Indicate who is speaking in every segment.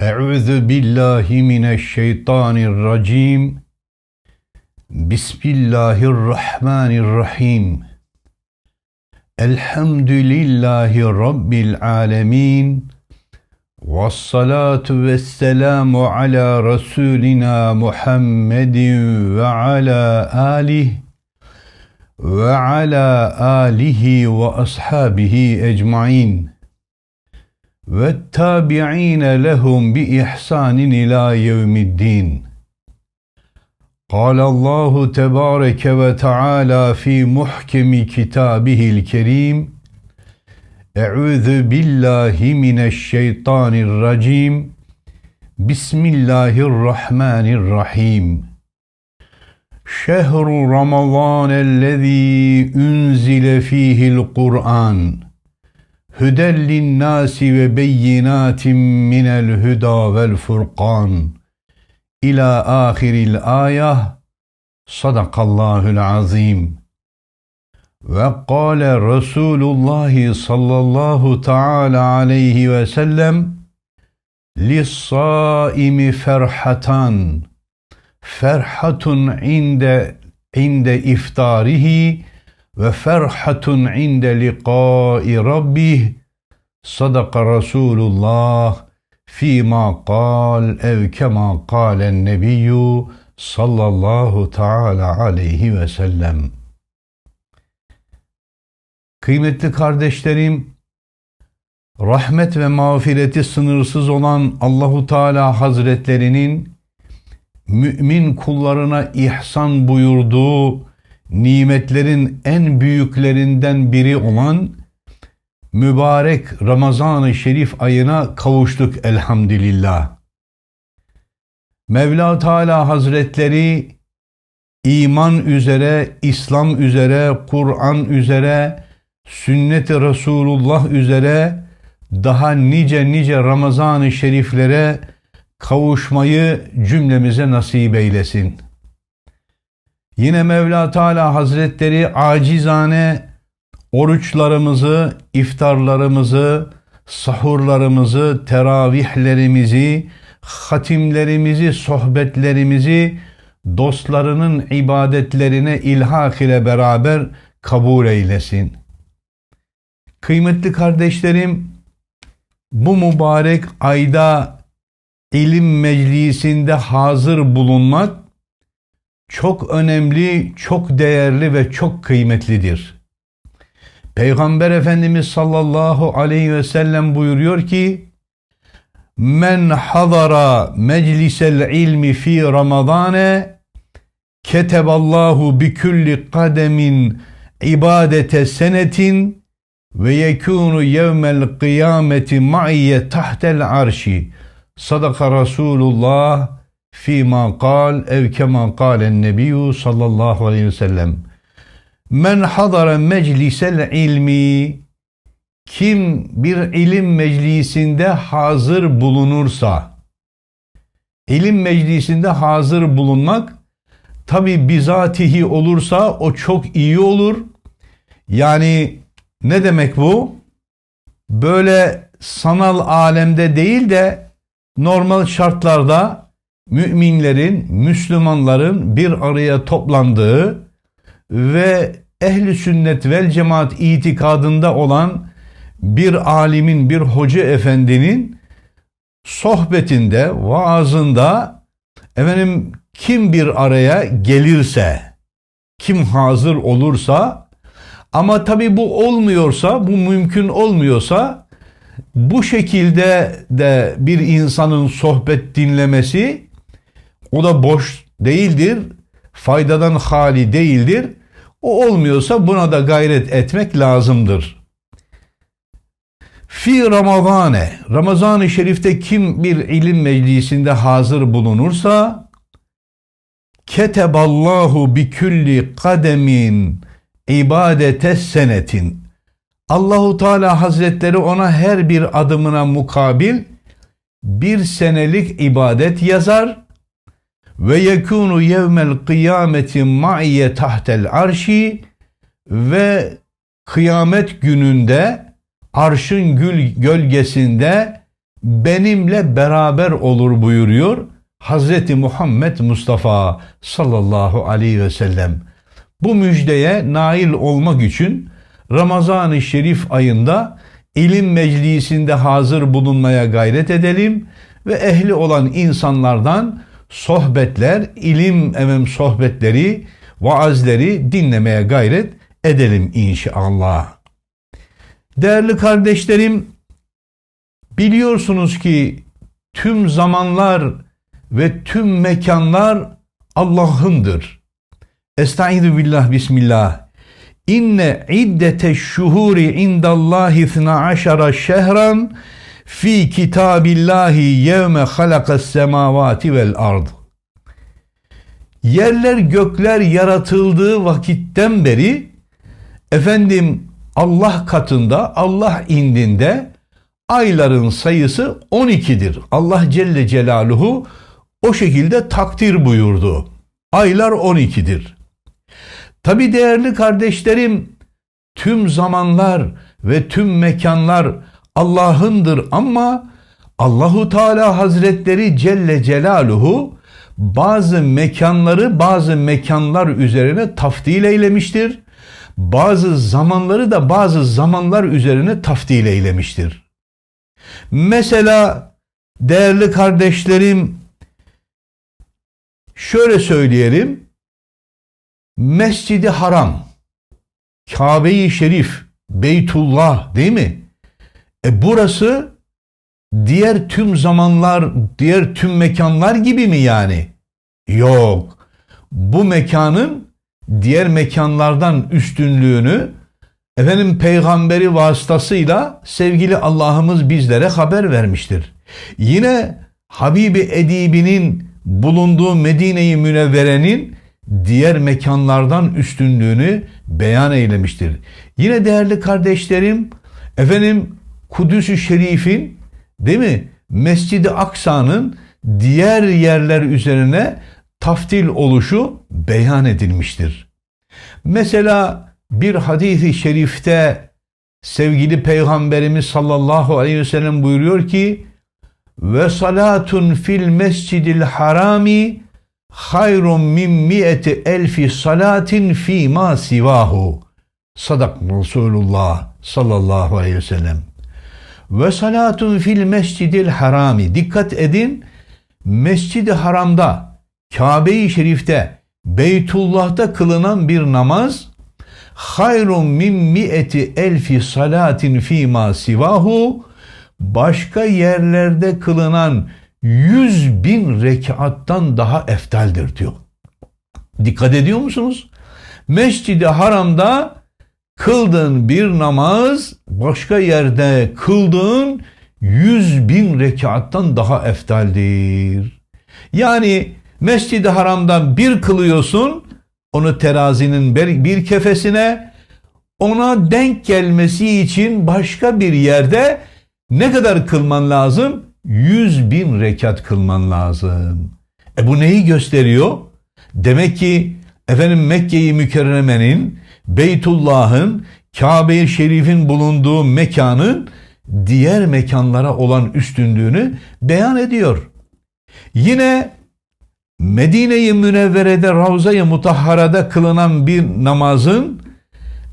Speaker 1: Euzu billahi mineşşeytanirracim. Bismillahirrahmanirrahim. Elhamdülillahi rabbil alamin. Ves salatu vesselamu ala rasulina Muhammedin ve ala alihi ve ala alihi ve ashabihi ecmaîn ve tabi'ine lehum bi ihsanin ila yevmiddin. قال الله تبارك وتعالى في محكم كتابه الكريم أعوذ بالله من الشيطان الرجيم بسم الله الرحمن الرحيم شهر رمضان الذي أنزل فيه القرآن hüdellin nasi ve beyinatim minel huda vel furkan ila ahiril ayah sadakallahul azim ve kâle Resulullah sallallahu taala aleyhi ve sellem lissaimi ferhatan. Ferhatun inde inde iftarihi ve ferhatun inde liqai rabbih sadaka Resulullah fima kal ev kema kalen nebiyyü sallallahu taala aleyhi ve sellem. Kıymetli kardeşlerim, rahmet ve mağfireti sınırsız olan Allahu Teala Hazretlerinin mümin kullarına ihsan buyurduğu nimetlerin en büyüklerinden biri olan mübarek Ramazan-ı Şerif ayına kavuştuk elhamdülillah. Mevla Teala Hazretleri iman üzere, İslam üzere, Kur'an üzere, sünnet-i Resulullah üzere daha nice nice Ramazan-ı Şeriflere kavuşmayı cümlemize nasip eylesin. Yine Mevla Teala Hazretleri acizane oruçlarımızı, iftarlarımızı, sahurlarımızı, teravihlerimizi, hatimlerimizi, sohbetlerimizi dostlarının ibadetlerine ilhak ile beraber kabul eylesin. Kıymetli kardeşlerim, bu mübarek ayda ilim meclisinde hazır bulunmak çok önemli, çok değerli ve çok kıymetlidir. Peygamber Efendimiz sallallahu aleyhi ve sellem buyuruyor ki Men hadara meclisel ilmi fi ramadane keteballahu bi kulli kademin ibadete senetin ve yekunu yevmel kıyameti ma'iyye tahtel arşi sadaka Resulullah fîmâ kal ev kemâ kâlen nebiyyü sallallahu aleyhi ve sellem men hadara meclisel ilmi kim bir ilim meclisinde hazır bulunursa ilim meclisinde hazır bulunmak tabi bizatihi olursa o çok iyi olur. Yani ne demek bu? Böyle sanal alemde değil de normal şartlarda müminlerin, Müslümanların bir araya toplandığı ve ehli sünnet vel cemaat itikadında olan bir alimin, bir hoca efendinin sohbetinde, vaazında efendim kim bir araya gelirse, kim hazır olursa ama tabi bu olmuyorsa, bu mümkün olmuyorsa bu şekilde de bir insanın sohbet dinlemesi o da boş değildir, faydadan hali değildir. O olmuyorsa buna da gayret etmek lazımdır. Fi Ramazane, Ramazan-ı Şerif'te kim bir ilim meclisinde hazır bulunursa, keteballahu bi külli kademin ibadete senetin. Allahu Teala Hazretleri ona her bir adımına mukabil bir senelik ibadet yazar ve yekunu yevmel kıyameti ma'iye tahtel arşi ve kıyamet gününde arşın gül gölgesinde benimle beraber olur buyuruyor Hazreti Muhammed Mustafa sallallahu aleyhi ve sellem. Bu müjdeye nail olmak için Ramazan-ı Şerif ayında ilim meclisinde hazır bulunmaya gayret edelim ve ehli olan insanlardan sohbetler, ilim emem sohbetleri, vaazleri dinlemeye gayret edelim inşallah. Değerli kardeşlerim, biliyorsunuz ki tüm zamanlar ve tüm mekanlar Allah'ındır. Estaizu billah bismillah. İnne iddete şuhuri indallahi 12 şehran fi kitabillahi yevme halakas semavati vel ard. Yerler gökler yaratıldığı vakitten beri efendim Allah katında Allah indinde ayların sayısı 12'dir. Allah Celle Celaluhu o şekilde takdir buyurdu. Aylar 12'dir. Tabi değerli kardeşlerim tüm zamanlar ve tüm mekanlar Allah'ındır ama Allahu Teala Hazretleri Celle Celaluhu bazı mekanları bazı mekanlar üzerine taftil eylemiştir. Bazı zamanları da bazı zamanlar üzerine taftil eylemiştir. Mesela değerli kardeşlerim şöyle söyleyelim. Mescidi Haram, Kabe-i Şerif, Beytullah değil mi? E burası diğer tüm zamanlar, diğer tüm mekanlar gibi mi yani? Yok. Bu mekanın diğer mekanlardan üstünlüğünü efendim peygamberi vasıtasıyla sevgili Allah'ımız bizlere haber vermiştir. Yine Habibi Edibi'nin bulunduğu Medine-i Münevvere'nin diğer mekanlardan üstünlüğünü beyan eylemiştir. Yine değerli kardeşlerim, efendim Kudüs-ü Şerif'in değil mi? Mescid-i Aksa'nın diğer yerler üzerine taftil oluşu beyan edilmiştir. Mesela bir hadisi şerifte sevgili Peygamberimiz sallallahu aleyhi ve sellem buyuruyor ki ve salatun fil mescidil harami hayrun min mi'eti elfi salatin fi ma sivahu. Sadak Resulullah sallallahu aleyhi ve sellem. Ve salatun fil mescidil harami. Dikkat edin. Mescid-i Haram'da, Kabe-i Şerif'te, Beytullah'ta kılınan bir namaz hayrun min mi'eti elfi salatin fi ma sivahu başka yerlerde kılınan yüz bin rekattan daha eftaldir diyor. Dikkat ediyor musunuz? Mescid-i Haram'da kıldığın bir namaz başka yerde kıldığın yüz bin rekattan daha eftaldir. Yani Mescid-i Haram'da bir kılıyorsun onu terazinin bir kefesine ona denk gelmesi için başka bir yerde ne kadar kılman lazım? Yüz bin rekat kılman lazım. E bu neyi gösteriyor? Demek ki efendim Mekke-i Mükerreme'nin, Beytullah'ın, Kabe-i Şerif'in bulunduğu mekanın diğer mekanlara olan üstünlüğünü beyan ediyor. Yine Medine-i Münevvere'de Ravza-i Mutahhara'da kılınan bir namazın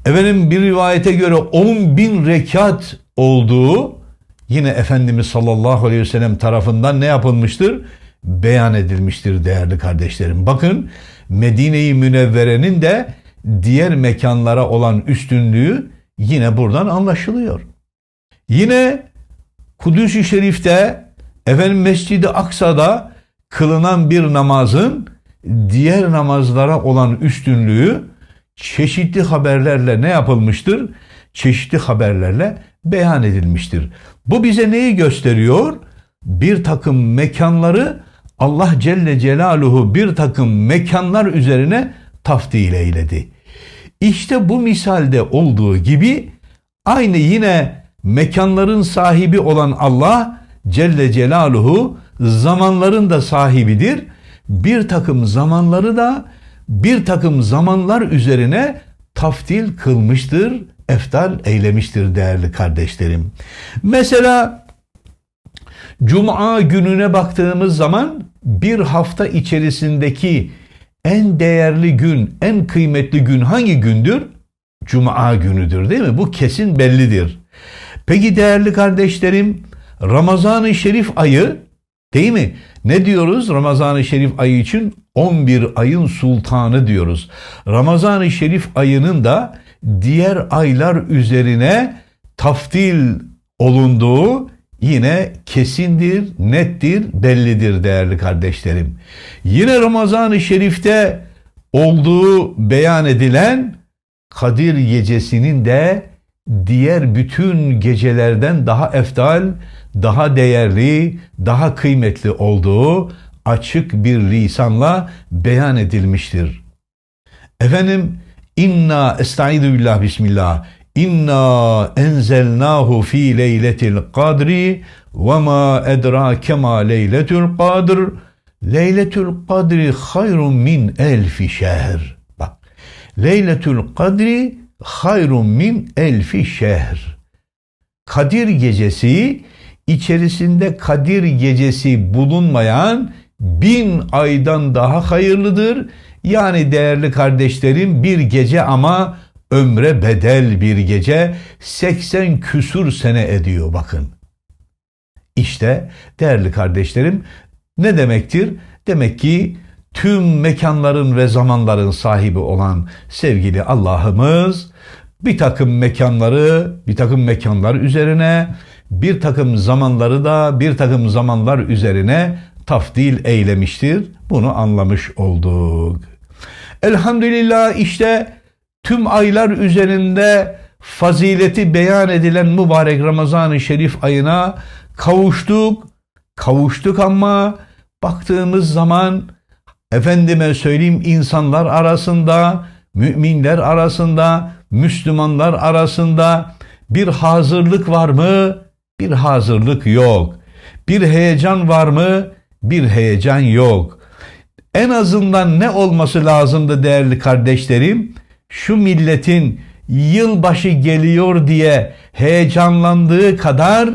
Speaker 1: efendim bir rivayete göre 10 bin rekat olduğu yine Efendimiz sallallahu aleyhi ve sellem tarafından ne yapılmıştır? Beyan edilmiştir değerli kardeşlerim. Bakın Medine-i Münevvere'nin de diğer mekanlara olan üstünlüğü yine buradan anlaşılıyor. Yine Kudüs-ü Şerif'te efendim Mescid-i Aksa'da kılınan bir namazın diğer namazlara olan üstünlüğü çeşitli haberlerle ne yapılmıştır? Çeşitli haberlerle beyan edilmiştir. Bu bize neyi gösteriyor? Bir takım mekanları Allah Celle Celaluhu bir takım mekanlar üzerine taftil eyledi. İşte bu misalde olduğu gibi aynı yine mekanların sahibi olan Allah Celle Celaluhu zamanların da sahibidir. Bir takım zamanları da bir takım zamanlar üzerine taftil kılmıştır, eftal eylemiştir değerli kardeşlerim. Mesela Cuma gününe baktığımız zaman bir hafta içerisindeki en değerli gün, en kıymetli gün hangi gündür? Cuma günüdür değil mi? Bu kesin bellidir. Peki değerli kardeşlerim, Ramazan-ı Şerif ayı değil mi? Ne diyoruz Ramazan-ı Şerif ayı için? 11 ayın sultanı diyoruz. Ramazan-ı Şerif ayının da diğer aylar üzerine taftil olunduğu yine kesindir, nettir, bellidir değerli kardeşlerim. Yine Ramazan-ı Şerif'te olduğu beyan edilen Kadir gecesinin de diğer bütün gecelerden daha eftal, daha değerli, daha kıymetli olduğu açık bir lisanla beyan edilmiştir. Efendim inna estaizu billah bismillah inna enzelnahu fi leyletil kadri ve ma edrake ma leyletul kadr. Leyletul kadri hayrun min elfi şehr. Bak leyletul kadri hayrun min elfi şehr. Kadir gecesi içerisinde Kadir gecesi bulunmayan bin aydan daha hayırlıdır. Yani değerli kardeşlerim bir gece ama ömre bedel bir gece 80 küsur sene ediyor bakın. İşte değerli kardeşlerim ne demektir? Demek ki tüm mekanların ve zamanların sahibi olan sevgili Allah'ımız bir takım mekanları, bir takım mekanlar üzerine, bir takım zamanları da bir takım zamanlar üzerine tafdil eylemiştir. Bunu anlamış olduk. Elhamdülillah işte tüm aylar üzerinde fazileti beyan edilen mübarek Ramazan-ı Şerif ayına kavuştuk. Kavuştuk ama baktığımız zaman efendime söyleyeyim insanlar arasında, müminler arasında, Müslümanlar arasında bir hazırlık var mı? Bir hazırlık yok. Bir heyecan var mı? Bir heyecan yok. En azından ne olması lazımdı değerli kardeşlerim? Şu milletin yılbaşı geliyor diye heyecanlandığı kadar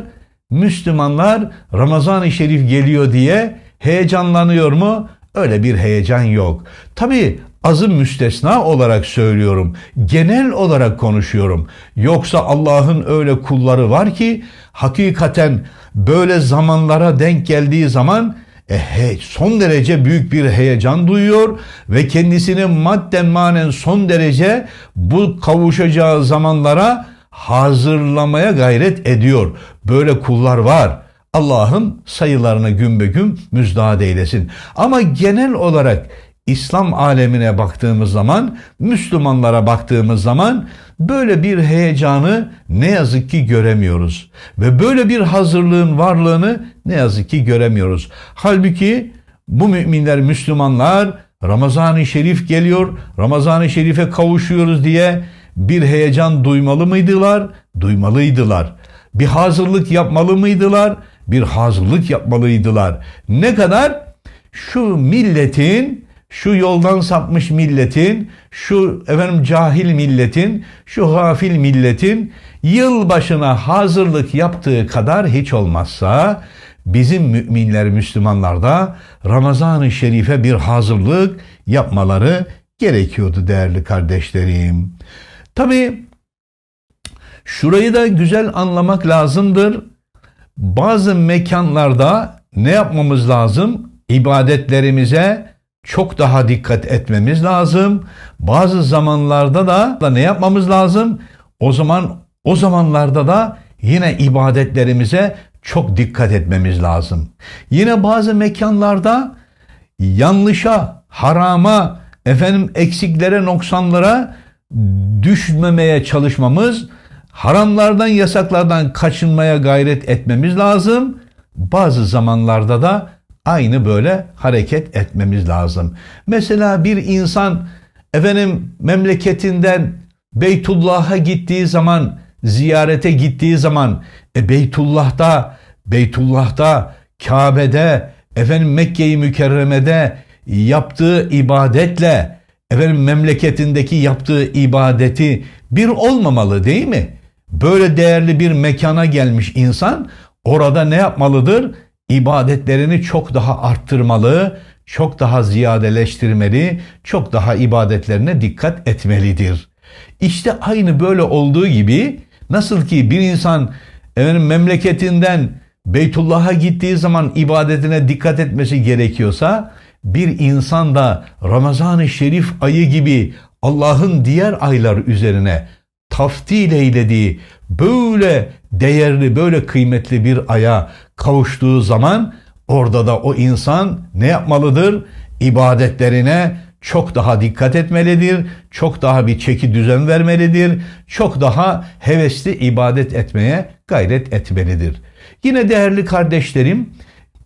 Speaker 1: Müslümanlar Ramazan-ı Şerif geliyor diye heyecanlanıyor mu? Öyle bir heyecan yok. Tabi azı müstesna olarak söylüyorum. Genel olarak konuşuyorum. Yoksa Allah'ın öyle kulları var ki hakikaten böyle zamanlara denk geldiği zaman e, he, son derece büyük bir heyecan duyuyor ve kendisini madden manen son derece bu kavuşacağı zamanlara hazırlamaya gayret ediyor. Böyle kullar var. Allah'ım sayılarını gün be gün müjdat eylesin. Ama genel olarak İslam alemine baktığımız zaman, Müslümanlara baktığımız zaman böyle bir heyecanı ne yazık ki göremiyoruz. Ve böyle bir hazırlığın varlığını ne yazık ki göremiyoruz. Halbuki bu müminler, Müslümanlar Ramazan-ı Şerif geliyor, Ramazan-ı Şerif'e kavuşuyoruz diye bir heyecan duymalı mıydılar? Duymalıydılar. Bir hazırlık yapmalı mıydılar? Bir hazırlık yapmalıydılar. Ne kadar? Şu milletin şu yoldan sapmış milletin, şu efendim cahil milletin, şu gafil milletin yılbaşına hazırlık yaptığı kadar hiç olmazsa bizim müminler, Müslümanlar da Ramazan-ı Şerif'e bir hazırlık yapmaları gerekiyordu değerli kardeşlerim. Tabi şurayı da güzel anlamak lazımdır. Bazı mekanlarda ne yapmamız lazım? İbadetlerimize çok daha dikkat etmemiz lazım. Bazı zamanlarda da ne yapmamız lazım? O zaman o zamanlarda da yine ibadetlerimize çok dikkat etmemiz lazım. Yine bazı mekanlarda yanlışa, harama, efendim eksiklere, noksanlara düşmemeye çalışmamız, haramlardan, yasaklardan kaçınmaya gayret etmemiz lazım. Bazı zamanlarda da aynı böyle hareket etmemiz lazım. Mesela bir insan efendim memleketinden Beytullah'a gittiği zaman, ziyarete gittiği zaman e, Beytullah'ta, Beytullah'ta, Kabe'de, efendim Mekke-i Mükerreme'de yaptığı ibadetle efendim memleketindeki yaptığı ibadeti bir olmamalı değil mi? Böyle değerli bir mekana gelmiş insan orada ne yapmalıdır? İbadetlerini çok daha arttırmalı, çok daha ziyadeleştirmeli, çok daha ibadetlerine dikkat etmelidir. İşte aynı böyle olduğu gibi nasıl ki bir insan efendim, memleketinden Beytullah'a gittiği zaman ibadetine dikkat etmesi gerekiyorsa bir insan da Ramazan-ı Şerif ayı gibi Allah'ın diğer aylar üzerine taftil eylediği böyle değerli, böyle kıymetli bir aya kavuştuğu zaman orada da o insan ne yapmalıdır? İbadetlerine çok daha dikkat etmelidir, çok daha bir çeki düzen vermelidir, çok daha hevesli ibadet etmeye gayret etmelidir. Yine değerli kardeşlerim,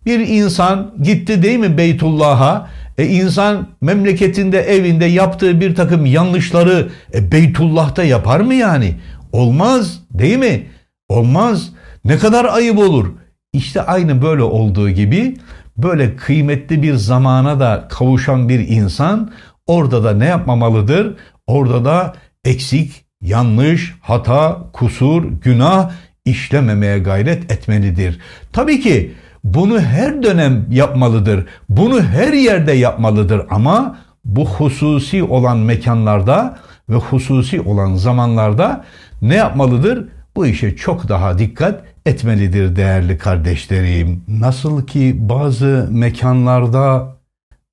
Speaker 1: bir insan gitti değil mi Beytullah'a? E insan memleketinde evinde yaptığı bir takım yanlışları e, Beytullah'ta yapar mı yani? Olmaz değil mi? Olmaz. Ne kadar ayıp olur. İşte aynı böyle olduğu gibi böyle kıymetli bir zamana da kavuşan bir insan orada da ne yapmamalıdır? Orada da eksik, yanlış, hata, kusur, günah işlememeye gayret etmelidir. Tabii ki bunu her dönem yapmalıdır. Bunu her yerde yapmalıdır ama bu hususi olan mekanlarda ve hususi olan zamanlarda ne yapmalıdır? Bu işe çok daha dikkat etmelidir değerli kardeşlerim. Nasıl ki bazı mekanlarda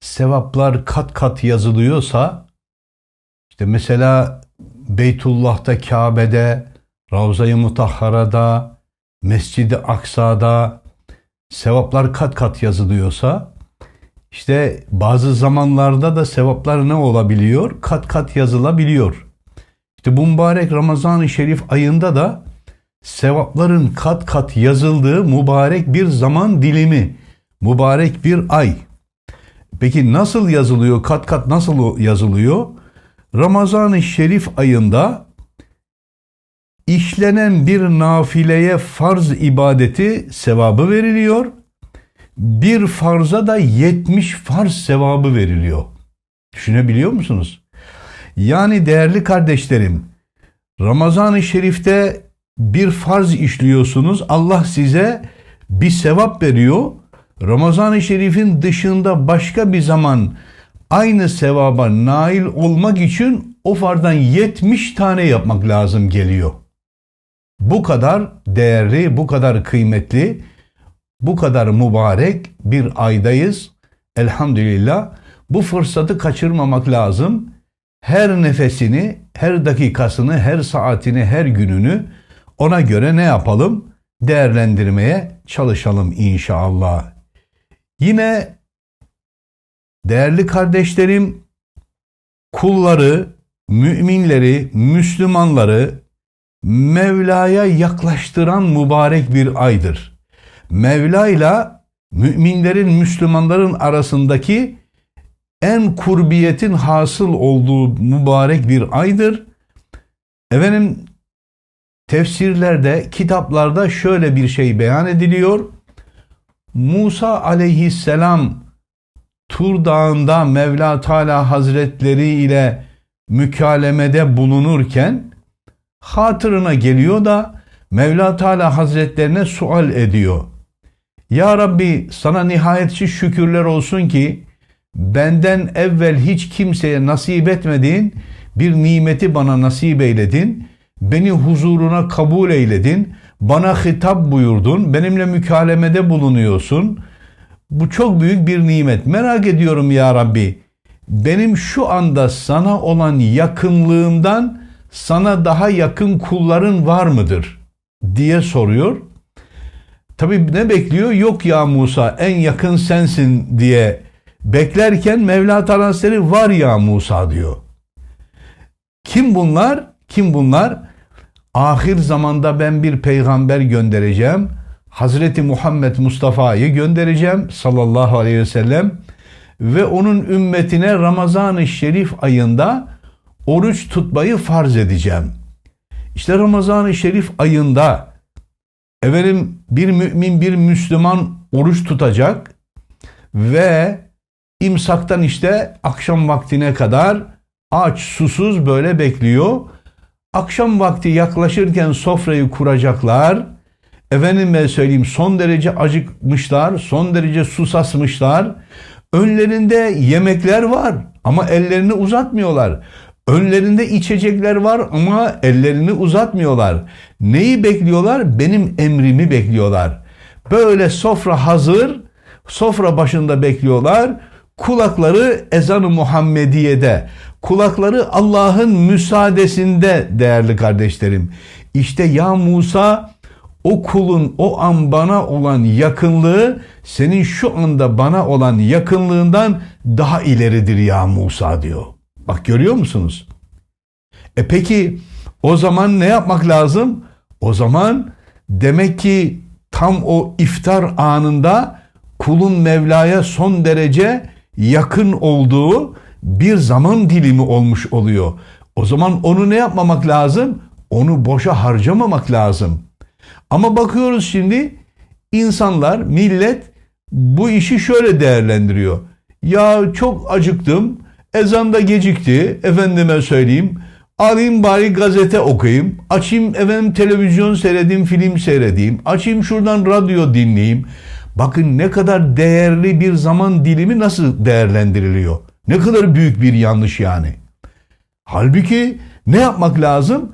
Speaker 1: sevaplar kat kat yazılıyorsa işte mesela Beytullah'ta, Kabe'de, Ravza-i Mutahhara'da, Mescid-i Aksa'da sevaplar kat kat yazılıyorsa işte bazı zamanlarda da sevaplar ne olabiliyor? Kat kat yazılabiliyor. İşte bu mübarek Ramazan-ı Şerif ayında da sevapların kat kat yazıldığı mübarek bir zaman dilimi, mübarek bir ay. Peki nasıl yazılıyor? Kat kat nasıl yazılıyor? Ramazan-ı Şerif ayında işlenen bir nafileye farz ibadeti sevabı veriliyor. Bir farza da 70 farz sevabı veriliyor. Düşünebiliyor musunuz? Yani değerli kardeşlerim, Ramazan-ı Şerif'te bir farz işliyorsunuz. Allah size bir sevap veriyor. Ramazan-ı Şerif'in dışında başka bir zaman aynı sevaba nail olmak için o fardan 70 tane yapmak lazım geliyor. Bu kadar değerli, bu kadar kıymetli, bu kadar mübarek bir aydayız. Elhamdülillah bu fırsatı kaçırmamak lazım. Her nefesini, her dakikasını, her saatini, her gününü ona göre ne yapalım? Değerlendirmeye çalışalım inşallah. Yine değerli kardeşlerim kulları, müminleri, Müslümanları Mevla'ya yaklaştıran mübarek bir aydır. Mevla ile müminlerin, Müslümanların arasındaki en kurbiyetin hasıl olduğu mübarek bir aydır. Efendim tefsirlerde, kitaplarda şöyle bir şey beyan ediliyor. Musa aleyhisselam Tur Dağı'nda Mevla Teala Hazretleri ile mükalemede bulunurken hatırına geliyor da Mevla Teala Hazretlerine sual ediyor. Ya Rabbi sana nihayetsiz şükürler olsun ki benden evvel hiç kimseye nasip etmediğin bir nimeti bana nasip eyledin. Beni huzuruna kabul eyledin. Bana hitap buyurdun. Benimle mükalemede bulunuyorsun. Bu çok büyük bir nimet. Merak ediyorum ya Rabbi. Benim şu anda sana olan yakınlığımdan sana daha yakın kulların var mıdır? diye soruyor. Tabi ne bekliyor? Yok ya Musa en yakın sensin diye beklerken Mevla Teala var ya Musa diyor. Kim bunlar? Kim bunlar? Ahir zamanda ben bir peygamber göndereceğim. Hazreti Muhammed Mustafa'yı göndereceğim sallallahu aleyhi ve sellem ve onun ümmetine Ramazan-ı Şerif ayında oruç tutmayı farz edeceğim. İşte Ramazan-ı Şerif ayında efendim bir mümin bir Müslüman oruç tutacak ve imsaktan işte akşam vaktine kadar aç susuz böyle bekliyor. Akşam vakti yaklaşırken sofrayı kuracaklar. efendime söyleyeyim son derece acıkmışlar, son derece susasmışlar. Önlerinde yemekler var ama ellerini uzatmıyorlar. Önlerinde içecekler var ama ellerini uzatmıyorlar. Neyi bekliyorlar? Benim emrimi bekliyorlar. Böyle sofra hazır, sofra başında bekliyorlar. Kulakları ezan-ı Muhammediye'de, kulakları Allah'ın müsaadesinde değerli kardeşlerim. İşte ya Musa o kulun o an bana olan yakınlığı senin şu anda bana olan yakınlığından daha ileridir ya Musa diyor. Bak görüyor musunuz? E peki o zaman ne yapmak lazım? O zaman demek ki tam o iftar anında kulun Mevla'ya son derece yakın olduğu bir zaman dilimi olmuş oluyor. O zaman onu ne yapmamak lazım? Onu boşa harcamamak lazım. Ama bakıyoruz şimdi insanlar, millet bu işi şöyle değerlendiriyor. Ya çok acıktım, ezan da gecikti, efendime söyleyeyim. Alayım bari gazete okuyayım, açayım efendim televizyon seyredeyim, film seyredeyim, açayım şuradan radyo dinleyeyim. Bakın ne kadar değerli bir zaman dilimi nasıl değerlendiriliyor. Ne kadar büyük bir yanlış yani. Halbuki ne yapmak lazım?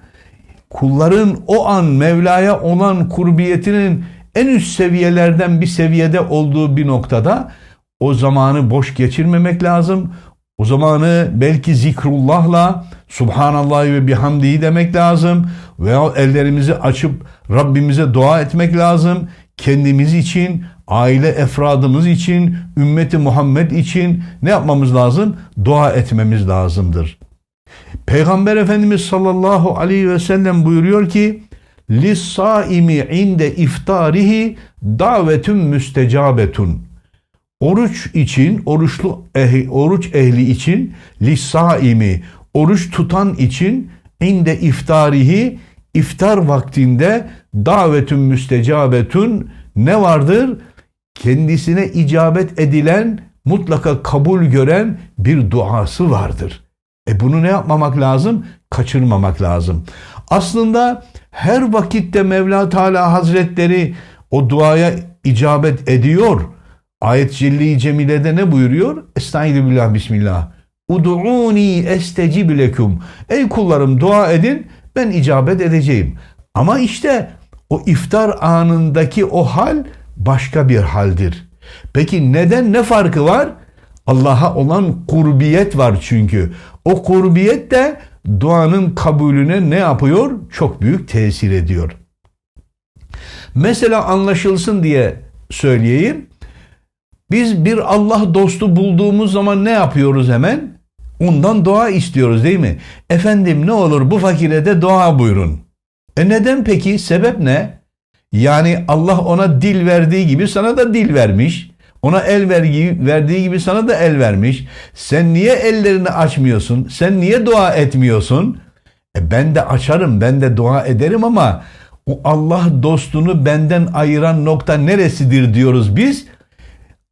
Speaker 1: Kulların o an Mevla'ya olan kurbiyetinin en üst seviyelerden bir seviyede olduğu bir noktada o zamanı boş geçirmemek lazım. O zamanı belki zikrullahla Subhanallah ve bihamdihi demek lazım. Veya ellerimizi açıp Rabbimize dua etmek lazım. Kendimiz için, aile efradımız için, ümmeti Muhammed için ne yapmamız lazım? Dua etmemiz lazımdır. Peygamber Efendimiz sallallahu aleyhi ve sellem buyuruyor ki Lissaimi inde iftarihi davetun müstecabetun. Oruç için, oruçlu ehli, oruç ehli için lissaimi, oruç tutan için inde iftarihi, iftar vaktinde davetun müstecabetun ne vardır? Kendisine icabet edilen, mutlaka kabul gören bir duası vardır. E bunu ne yapmamak lazım? Kaçırmamak lazım. Aslında her vakitte Mevla Teala Hazretleri o duaya icabet ediyor. Ayet Celli-i Cemile'de ne buyuruyor? Estaizu bismillah. Udu'uni estecib lekum. Ey kullarım dua edin ben icabet edeceğim. Ama işte o iftar anındaki o hal başka bir haldir. Peki neden ne farkı var? Allah'a olan kurbiyet var çünkü. O kurbiyet de duanın kabulüne ne yapıyor? Çok büyük tesir ediyor. Mesela anlaşılsın diye söyleyeyim. Biz bir Allah dostu bulduğumuz zaman ne yapıyoruz hemen? Ondan dua istiyoruz değil mi? Efendim ne olur bu fakire de dua buyurun. E neden peki? Sebep ne? Yani Allah ona dil verdiği gibi sana da dil vermiş. Ona el vergi, verdiği gibi sana da el vermiş. Sen niye ellerini açmıyorsun? Sen niye dua etmiyorsun? E ben de açarım, ben de dua ederim ama o Allah dostunu benden ayıran nokta neresidir diyoruz biz?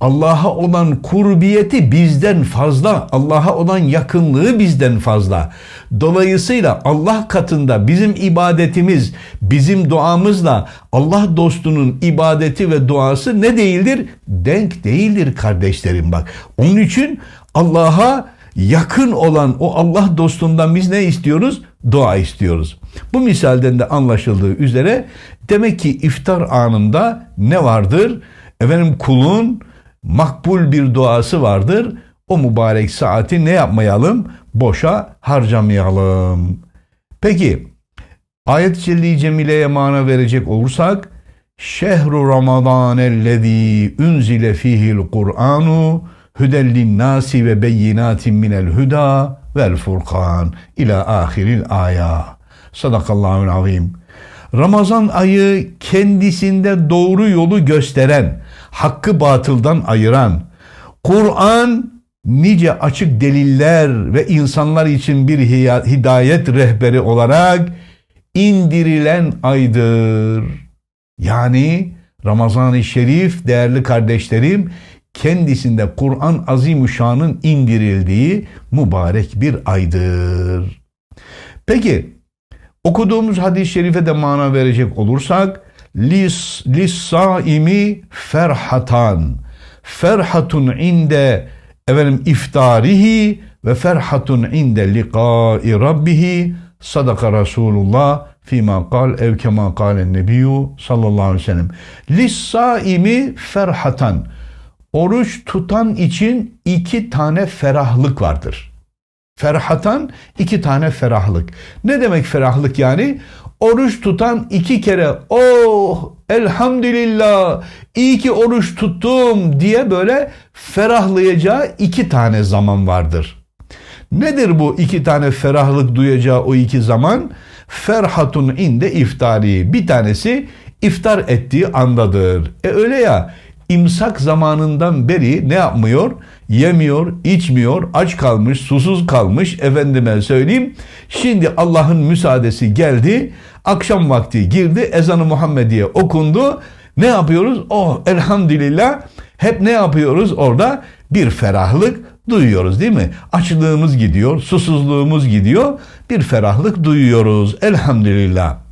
Speaker 1: Allah'a olan kurbiyeti bizden fazla, Allah'a olan yakınlığı bizden fazla. Dolayısıyla Allah katında bizim ibadetimiz, bizim duamızla Allah dostunun ibadeti ve duası ne değildir? Denk değildir kardeşlerim bak. Onun için Allah'a yakın olan o Allah dostundan biz ne istiyoruz? Dua istiyoruz. Bu misalden de anlaşıldığı üzere demek ki iftar anında ne vardır? Efendim kulun makbul bir duası vardır. O mübarek saati ne yapmayalım? Boşa harcamayalım. Peki ayet-i celli cemileye mana verecek olursak Şehru Ramazan ellezî unzile fihil Kur'anu hüdellin nasi ve beyinatin minel huda vel furkan ila ahiril aya. Sadakallahul azim. Ramazan ayı kendisinde doğru yolu gösteren, hakkı batıldan ayıran, Kur'an nice açık deliller ve insanlar için bir hidayet rehberi olarak indirilen aydır. Yani Ramazan-ı Şerif değerli kardeşlerim kendisinde Kur'an Azimüşşan'ın indirildiği mübarek bir aydır. Peki okuduğumuz hadis-i şerife de mana verecek olursak lis, lissaimi ferhatan. Ferhatun inde efendim iftarihi ve ferhatun inde liqai rabbihi sadaka Resulullah fîmâ kal ev kemâ kâlen nebiyyü sallallahu aleyhi ve sellem. Lissaimi ferhatan. Oruç tutan için iki tane ferahlık vardır. Ferhatan iki tane ferahlık. Ne demek ferahlık yani? Oruç tutan iki kere oh elhamdülillah iyi ki oruç tuttum diye böyle ferahlayacağı iki tane zaman vardır. Nedir bu iki tane ferahlık duyacağı o iki zaman? Ferhatun inde iftari. Bir tanesi iftar ettiği andadır. E öyle ya imsak zamanından beri ne yapmıyor? Yemiyor, içmiyor, aç kalmış, susuz kalmış efendime söyleyeyim. Şimdi Allah'ın müsaadesi geldi. Akşam vakti girdi. Ezanı Muhammediye okundu. Ne yapıyoruz? Oh elhamdülillah. Hep ne yapıyoruz orada? Bir ferahlık duyuyoruz değil mi? Açlığımız gidiyor, susuzluğumuz gidiyor. Bir ferahlık duyuyoruz. Elhamdülillah.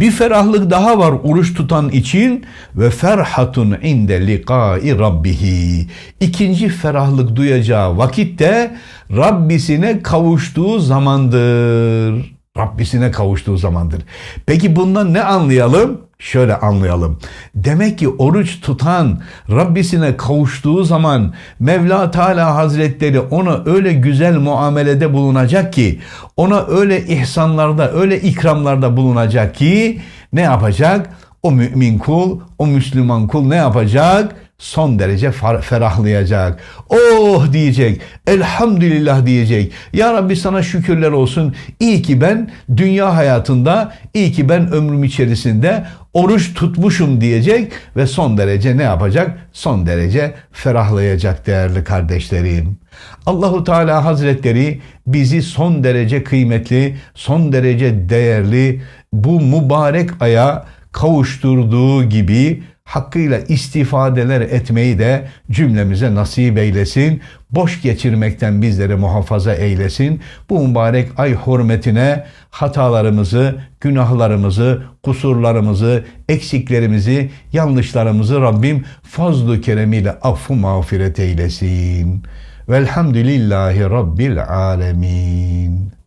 Speaker 1: Bir ferahlık daha var oruç tutan için ve ferhatun inde liqai rabbihi. İkinci ferahlık duyacağı vakitte Rabbisine kavuştuğu zamandır. Rabbisine kavuştuğu zamandır. Peki bundan ne anlayalım? Şöyle anlayalım. Demek ki oruç tutan Rabbisine kavuştuğu zaman Mevla Teala Hazretleri ona öyle güzel muamelede bulunacak ki ona öyle ihsanlarda öyle ikramlarda bulunacak ki ne yapacak? O mümin kul, o Müslüman kul ne yapacak? Son derece ferahlayacak. Oh diyecek. Elhamdülillah diyecek. Ya Rabbi sana şükürler olsun. İyi ki ben dünya hayatında, iyi ki ben ömrüm içerisinde oruç tutmuşum diyecek ve son derece ne yapacak? Son derece ferahlayacak değerli kardeşlerim. Allahu Teala Hazretleri bizi son derece kıymetli, son derece değerli bu mübarek aya kavuşturduğu gibi hakkıyla istifadeler etmeyi de cümlemize nasip eylesin. Boş geçirmekten bizleri muhafaza eylesin. Bu mübarek ay hürmetine hatalarımızı, günahlarımızı, kusurlarımızı, eksiklerimizi, yanlışlarımızı Rabbim fazl-ı keremiyle affu mağfiret eylesin. Velhamdülillahi Rabbil alemin.